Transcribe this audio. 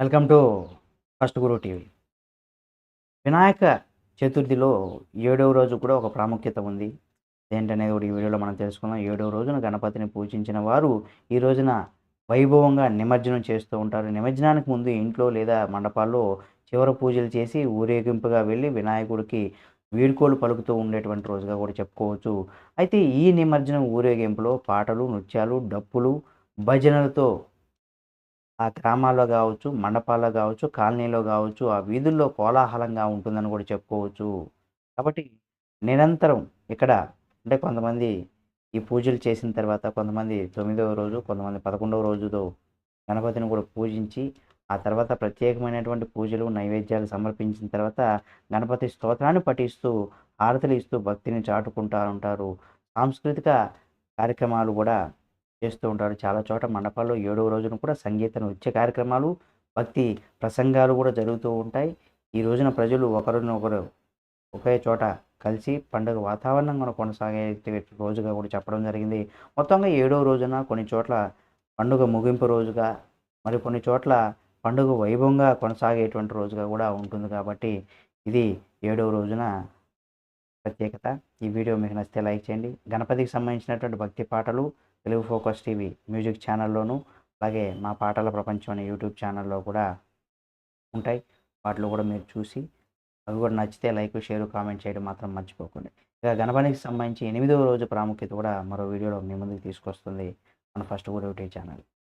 Welcome to first Guru TV. Vinayaka చతుర్థిలో ఏడవ రోజు కూడా ఒక ప్రాముఖ్యత ఉంది. ఏంటనేది కూడా ఈ వీడియోలో మనం తెలుసుకుందాం. ఏడవ రోజున గణపతిని పూజించిన వారు ఈ రోజున వైభవంగా నిమజ్జనం చేస్తూ ఉంటారు. నిమజ్జనానికి ముందు ఇంట్లో లేదా మండపాల్లో చివరి పూజలు చేసి ఊరేగింపుగా వెళ్ళి వినాయకుడికి వీడ్కోలు పలుకుతూ ఉండేటువంటి రోజుగా కూడా చెప్పుకోవచ్చు. అయితే ఈ నిమజ్జనం ఊరేగింపులో పాటలు నృత్యాలు డప్పులు భజనలతో ఆ గ్రామాల్లో కావచ్చు మండపాల్లో కావచ్చు కాలనీలో కావచ్చు ఆ వీధుల్లో కోలాహలంగా ఉంటుందని కూడా చెప్పుకోవచ్చు. కాబట్టి నిరంతరం ఇక్కడ అంటే కొంతమంది ఈ పూజలు చేసిన తర్వాత కొంతమంది తొమ్మిదవ రోజు కొంతమంది పదకొండవ రోజుతో గణపతిని కూడా పూజించి ఆ తర్వాత ప్రత్యేకమైనటువంటి పూజలు నైవేద్యాలు సమర్పించిన తర్వాత గణపతి స్తోత్రాన్ని పఠిస్తూ హారతులు ఇస్తూ భక్తిని చాటుకుంటూ ఉంటారు. సాంస్కృతిక కార్యక్రమాలు కూడా చేస్తూ ఉంటారు చాలా చోట మండపాల్లో ఏడవ రోజున కూడా సంగీత నృత్య కార్యక్రమాలు భక్తి ప్రసంగాలు కూడా జరుగుతూ ఉంటాయి. ఈ రోజున ప్రజలు ఒకరినొకరు ఒకే చోట కలిసి పండుగ వాతావరణం కూడా కొనసాగే రోజుగా కూడా చెప్పడం జరిగింది. మొత్తంగా ఏడవ రోజున కొన్ని చోట్ల పండుగ ముగింపు రోజుగా మరి కొన్ని చోట్ల పండుగ వైభవంగా కొనసాగేటువంటి రోజుగా కూడా ఉంటుంది కాబట్టి ఇది ఏడవ రోజున ప్రత్యేకత. ఈ వీడియో మీకు నచ్చితే లైక్ చేయండి. గణపతికి సంబంధించినటువంటి భక్తి పాటలు తెలుగు ఫోకస్ టీవీ మ్యూజిక్ ఛానల్లోను అలాగే మా పాటల ప్రపంచం అనే యూట్యూబ్ ఛానల్లో కూడా ఉంటాయి. వాటిలో కూడా మీరు చూసి అవి కూడా నచ్చితే లైక్ షేర్ కామెంట్ చేయడం మాత్రం మర్చిపోకండి. ఇక గణపతికి సంబంధించి ఎనిమిదవ రోజు ప్రాముఖ్యత కూడా మరో వీడియోలో మీ ముందుకు తీసుకొస్తుంది మన ఫస్ట్ కూడా యూట్యూబ్ ఛానల్.